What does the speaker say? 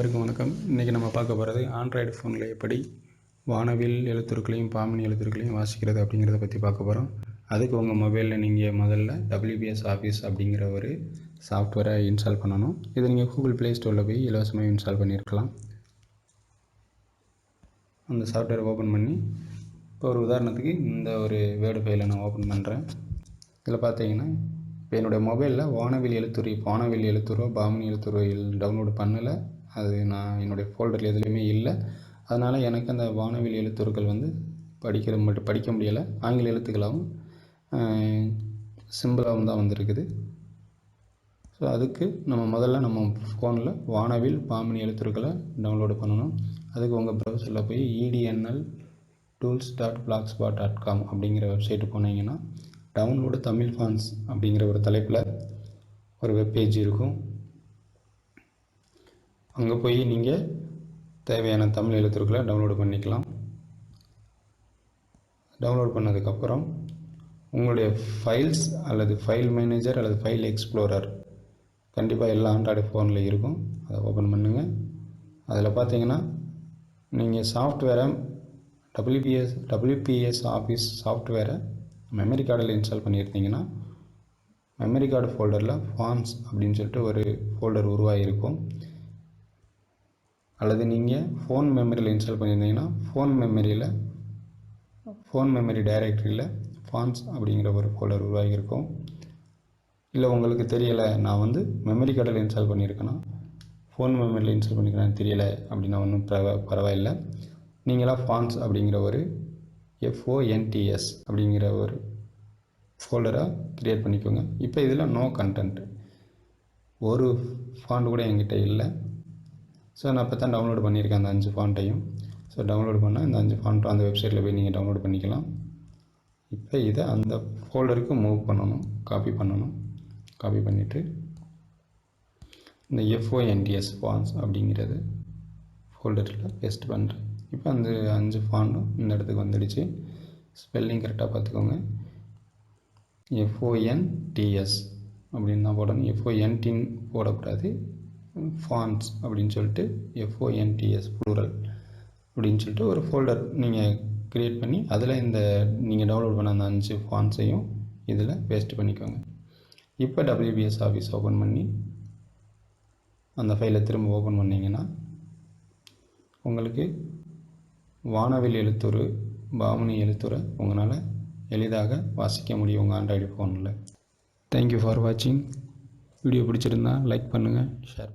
வணக்கம். இன்றைக்கி நம்ம பார்க்க போகிறது ஆண்ட்ராய்டு ஃபோனில் எப்படி வானவில் எழுத்துருக்களையும் பாமினி எழுத்துருக்களையும் வாசிக்கிறது அப்படிங்கிறத பற்றி பார்க்க போகிறோம் அதுக்கு உங்கள் மொபைலில் நீங்கள் முதல்ல டபிள்யூபிஎஸ் ஆஃபீஸ் அப்படிங்கிற ஒரு சாஃப்ட்வேரை இன்ஸ்டால் பண்ணணும். இதை நீங்கள் கூகுள் ப்ளே ஸ்டோரில் போய் இலவசமாக இன்ஸ்டால் பண்ணியிருக்கலாம். அந்த சாஃப்ட்வேரை ஓப்பன் பண்ணி இப்போ ஒரு உதாரணத்துக்கு இந்த ஒரு வேர்டு ஃபைலை நான் ஓப்பன் பண்ணுறேன் இதில் பார்த்தீங்கன்னா இப்போ என்னுடைய மொபைலில் வானவில் எழுத்துரு வானவில் எழுத்துறோ பாமினி எழுத்துருவோ டவுன்லோடு பண்ணலை. அது நான் என்னுடைய ஃபோல்டரில் எதுலேயுமே இல்லை. அதனால் எனக்கு அந்த வானவில் எழுத்துருக்கள் வந்து படிக்கிற மட்டும் படிக்க முடியலை. ஆங்கில எழுத்துக்களாகவும் சிம்பிளாகவும் தான் வந்திருக்குது. ஸோ அதுக்கு நம்ம முதல்ல நம்ம ஃபோனில் வானவில் பாமினி எழுத்துருக்களை டவுன்லோடு பண்ணணும். அதுக்கு உங்கள் ப்ரௌசரில் போய் ETNL tools dot blogspot dot com அப்படிங்கிற வெப்சைட்டு போனீங்கன்னா டவுன்லோடு தமிழ் ஃபான்ஸ் அப்படிங்கிற ஒரு தலைப்பில் ஒரு வெப்பேஜ் இருக்கும். அங்கே போய் நீங்கள் தேவையான தமிழ் எழுத்துருக்களை டவுன்லோடு பண்ணிக்கலாம். டவுன்லோட் பண்ணதுக்கப்புறம் உங்களுடைய ஃபைல்ஸ் அல்லது ஃபைல் மேனேஜர் அல்லது ஃபைல் எக்ஸ்ப்ளோரர் கண்டிப்பாக எல்லா ஆண்ட்ராய்டு ஃபோனில் இருக்கும். அதை ஓப்பன் பண்ணுங்கள் அதில் பார்த்தீங்கன்னா நீங்கள் சாஃப்ட்வேரை டபிள்யூபிஎஸ் டபிள்யூபிஎஸ் ஆஃபீஸ் சாஃப்ட்வேரை மெமரி கார்டில் இன்ஸ்டால் பண்ணியிருந்தீங்கன்னா மெமரி கார்டு ஃபோல்டரில் ஃபார்ம்ஸ் அப்படின்னு சொல்லிட்டு ஒரு ஃபோல்டர் உருவாகிருக்கும் அல்லது நீங்கள் ஃபோன் மெமரியில் இன்ஸ்டால் பண்ணியிருந்தீங்கன்னா ஃபோன் மெமரியில் ஃபோன் மெமரி டைரக்டரியில் ஃபான்ஸ் அப்படிங்கிற ஒரு ஃபோல்டர் உருவாகியிருக்கும். இல்லை உங்களுக்கு தெரியலை நான் வந்து மெமரி கார்டில் இன்ஸ்டால் பண்ணியிருக்கேன்னா ஃபோன் மெமரியில் இன்ஸ்டால் பண்ணிக்கிறேன் தெரியலை அப்படின்னா ஒன்றும் பரவா பரவாயில்லை. நீங்களாக ஃபான்ஸ் அப்படிங்கிற ஒரு எஃப்ஓஎன்டிஎஸ் அப்படிங்கிற ஒரு ஃபோல்டராக க்ரியேட் பண்ணிக்கோங்க. இப்போ இதில் நோ கண்டென்ட் ஒரு ஃபாண்ட் கூட என்கிட்ட இல்லை. ஸோ நான் இப்போ தான் டவுன்லோட் பண்ணியிருக்கேன் அந்த அஞ்சு ஃபாண்ட்டையும் ஸோ டவுன்லோட் பண்ணால் இந்த அஞ்சு ஃபாண்ட்டும் அந்த வெப்சைட்டில் போய் நீங்கள் டவுன்லோட் பண்ணிக்கலாம். இப்போ இதை அந்த ஃபோல்டருக்கு மூவ் பண்ணணும் காப்பி பண்ணணும். காப்பி பண்ணிவிட்டு இந்த எஃப்ஓஎன்டிஎஸ் ஃபான்ஸ் அப்படிங்கிறது ஃபோல்டரில் பேஸ்ட் பண்ணுறேன் இப்போ அந்த அஞ்சு ஃபாண்டும் இந்த இடத்துக்கு வந்துடுச்சு. ஸ்பெல்லிங் கரெக்டாக பார்த்துக்கோங்க. எஃப்ஓஎன்டிஎஸ் அப்படின்னு தான் போடணும். எஃப்ஓஎன்டின்னு போடக்கூடாது. ஃபான்ஸ் அப்படின்னு சொல்லிட்டு எஃப்ஓஎன்டிஎஸ் ப்ளூரல் அப்படின்னு சொல்லிட்டு ஒரு ஃபோல்டர் நீங்கள் க்ரியேட் பண்ணி அதில் இந்த நீங்கள் டவுன்லோட் பண்ண அந்த அஞ்சு ஃபான்ஸையும் இதில் பேஸ்ட் பண்ணிக்கோங்க. இப்போ டபிள்யூபிஎஸ் ஆஃபீஸ் ஓப்பன் பண்ணி அந்த ஃபைலை திரும்ப ஓப்பன் பண்ணிங்கன்னா உங்களுக்கு வானவில் எழுத்துரு பாமனி எழுத்துரை உங்களால் எளிதாக வாசிக்க முடியும் உங்கள் ஆண்ட்ராய்டு ஃபோனில் தேங்க்யூ ஃபார் வாட்சிங் வீடியோ பிடிச்சிருந்தா லைக் பண்ணுங்கள் ஷேர்